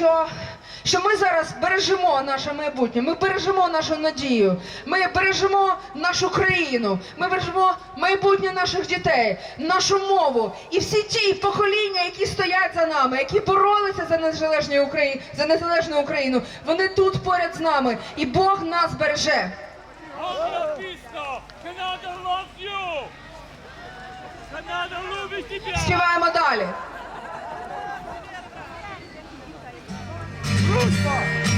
що що ми зараз бережемо наше майбутнє, ми бережемо нашу надію, ми бережемо нашу країну, ми бережемо майбутнє наших дітей, нашу мову і всі ті покоління, які стоять за нами, які боролися за незалежну Україну, за незалежну Україну. Вони тут поряд з нами, і Бог нас береже. Співаємо далі. Good.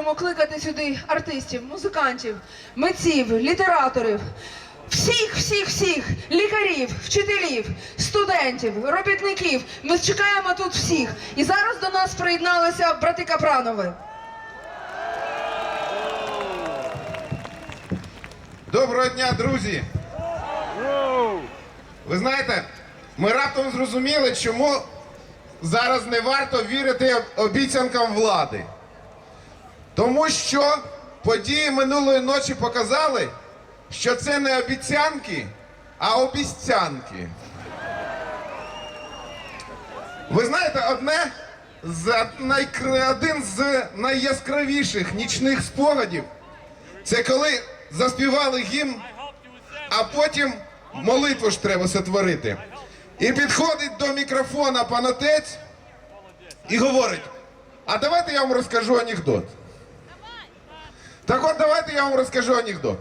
Будемо кликати сюди артистів, музикантів, митців, літераторів. Всіх, всіх, всіх лікарів, вчителів, студентів, робітників. Ми чекаємо тут всіх. І зараз до нас приєдналися брати Капранови. Доброго дня, друзі! Ви знаєте, ми раптом зрозуміли, чому зараз не варто вірити обіцянкам влади. Тому що події минулої ночі показали, що це не обіцянки, а обіцянки. Ви знаєте, одне з один з найяскравіших нічних спогадів це коли заспівали гімн, а потім молитву ж треба сотворити. І підходить до мікрофона пан отець і говорить: а давайте я вам розкажу анекдот. Так от давайте я вам розкажу анекдот.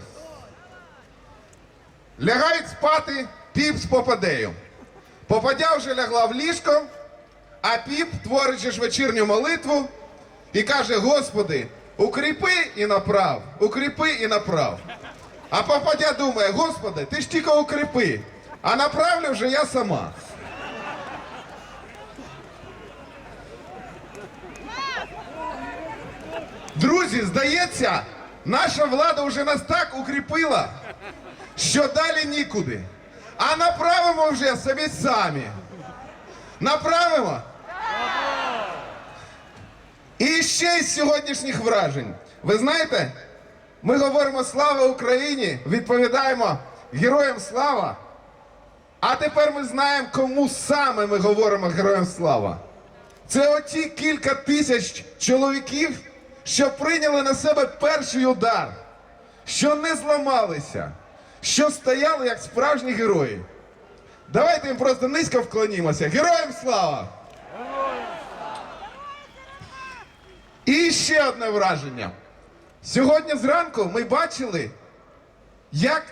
Лягають спати піп з попадею. Попадя вже лягла в ліжко, а піп творить вечірню молитву і каже: Господи, укріпи і направ, укріпи і направ. А попадя думає, Господи, ти ж тільки укріпи, а направлю вже я сама. Друзі, здається, наша влада вже нас так укріпила, що далі нікуди. А направимо вже собі самі. Направимо? І ще з сьогоднішніх вражень. Ви знаєте, ми говоримо слава Україні, відповідаємо героям слава. А тепер ми знаємо, кому саме ми говоримо героям слава. Це оті кілька тисяч чоловіків, що прийняли на себе перший удар, що не зламалися, що стояли як справжні герої. Давайте їм просто низько вклонімося. Героям слава! І ще одне враження. Сьогодні зранку ми бачили, як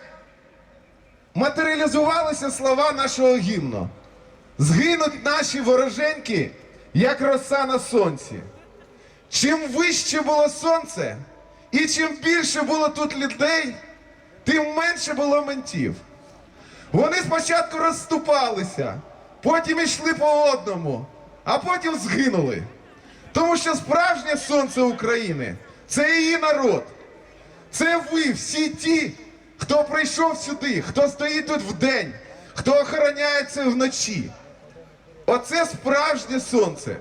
матеріалізувалися слова нашого гімну. Згинуть наші вороженьки, як роса на сонці. Чим вище було сонце, і чим більше було тут людей, тим менше було ментів. Вони спочатку розступалися, потім йшли по одному, а потім згинули. Тому що справжнє сонце України це її народ. Це ви, всі ті, хто прийшов сюди, хто стоїть тут вдень, хто охороняє це вночі. Оце справжнє сонце.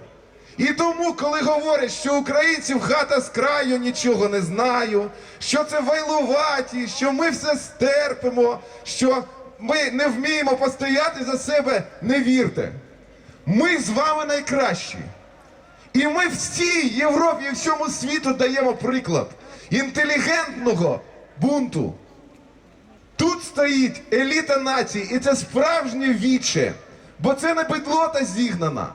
І тому, коли говорять, що українців хата з краю нічого не знаю, що це вайлуваті, що ми все стерпимо, що ми не вміємо постояти за себе, не вірте. Ми з вами найкращі. І ми всій Європі і всьому світу даємо приклад інтелігентного бунту. Тут стоїть еліта нації, і це справжнє віче, бо це не бедлота зігнана.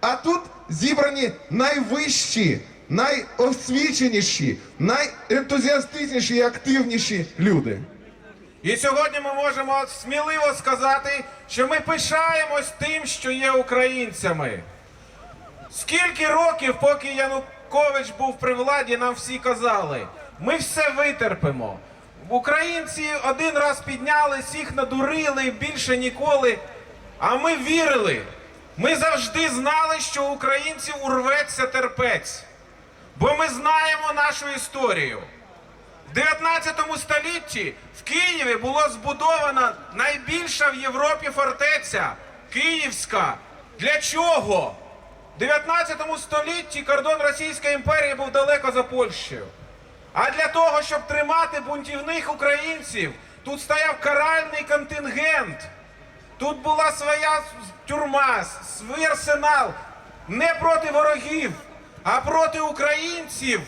А тут зібрані найвищі, найосвіченіші, найентузіастичніші і активніші люди. І сьогодні ми можемо сміливо сказати, що ми пишаємось тим, що є українцями. Скільки років, поки Янукович був при владі, нам всі казали, ми все витерпимо. Українці один раз піднялись, їх надурили більше ніколи. А ми вірили. Ми завжди знали, що українців урветься терпець. Бо ми знаємо нашу історію. В 19 столітті в Києві було збудована найбільша в Європі фортеця Київська. Для чого? В 19 столітті кордон Російської імперії був далеко за Польщею. А для того, щоб тримати бунтівних українців, тут стояв каральний контингент. Тут була своя тюрма, свій арсенал не проти ворогів, а проти українців,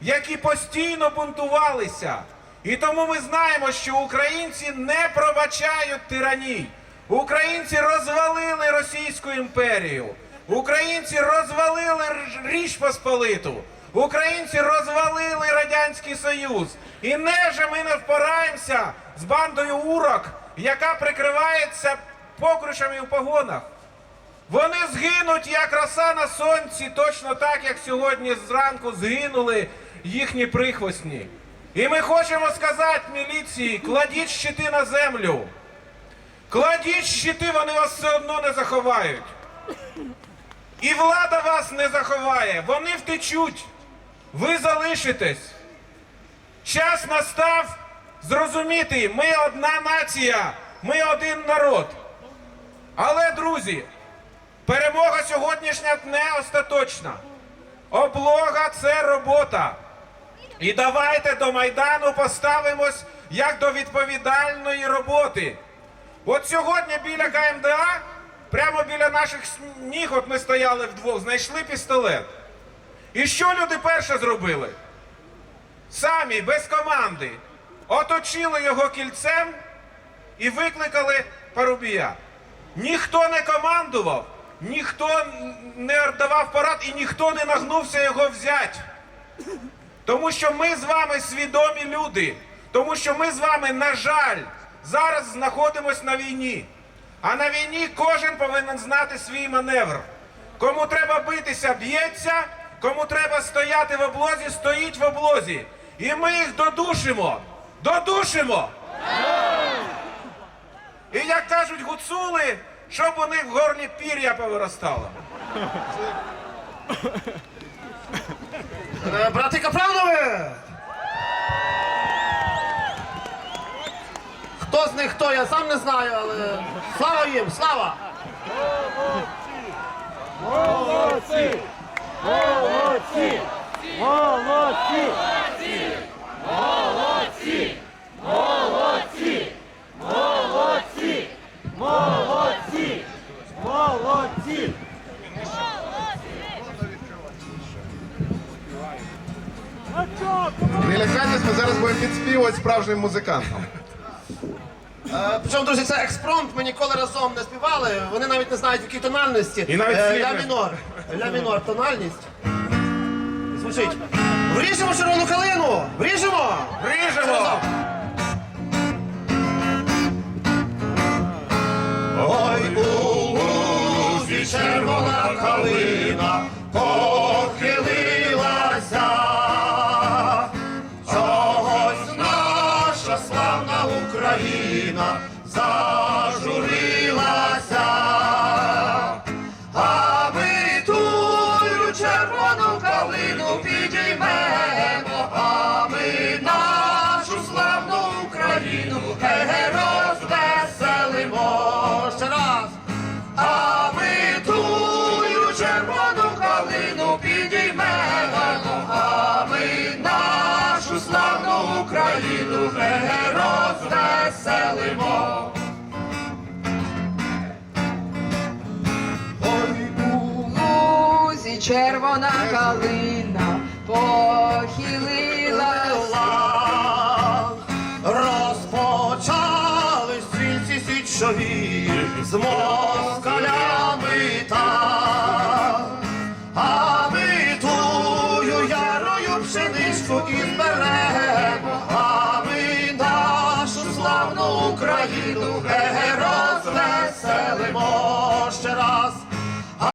які постійно бунтувалися. І тому ми знаємо, що українці не пробачають тираній. Українці розвалили Російську імперію. Українці розвалили Річ Посполиту. Українці розвалили Радянський Союз. І не же ми не впораємося з бандою урок, яка прикривається покручами в погонах. Вони згинуть як роса на сонці, точно так, як сьогодні зранку згинули їхні прихвостні. І ми хочемо сказати міліції, кладіть щити на землю. Кладіть щити, вони вас все одно не заховають. І влада вас не заховає, вони втечуть. Ви залишитесь. Час настав зрозуміти, ми одна нація, ми один народ. Але, друзі, перемога сьогоднішня не остаточна. Облога це робота. І давайте до Майдану поставимось як до відповідальної роботи. От сьогодні біля КМДА, прямо біля наших ніг, от ми стояли вдвох, знайшли пістолет. І що люди перше зробили? Самі, без команди, оточили його кільцем і викликали Парубія. Ніхто не командував, ніхто не давав порад і ніхто не нагнувся його взяти. Тому що ми з вами свідомі люди. Тому що ми з вами, на жаль, зараз знаходимося на війні. А на війні кожен повинен знати свій маневр. Кому треба битися, б'ється, кому треба стояти в облозі, стоїть в облозі. І ми їх додушимо. Додушимо! І як кажуть гуцули, щоб у них в горлі пір'я повиростало. Е, Брати Капранови! Хто з них хто, я сам не знаю, але слава їм, слава! Не лякайтесь, ми зараз будемо підспівувати справжнім музикантам. Е, Причому, друзі, це експромт, ми ніколи разом не співали, вони навіть не знають, в якій тональності. І навіть Е, Ля не- мінор. Ля мінор, тональність. Звучить. Вріжемо червону калину! Вріжемо! Ріжемо! Ой, у лузі червона калина розвеселимо. Ой, у лузі червона калина похилила. Розпочали стрільці січові з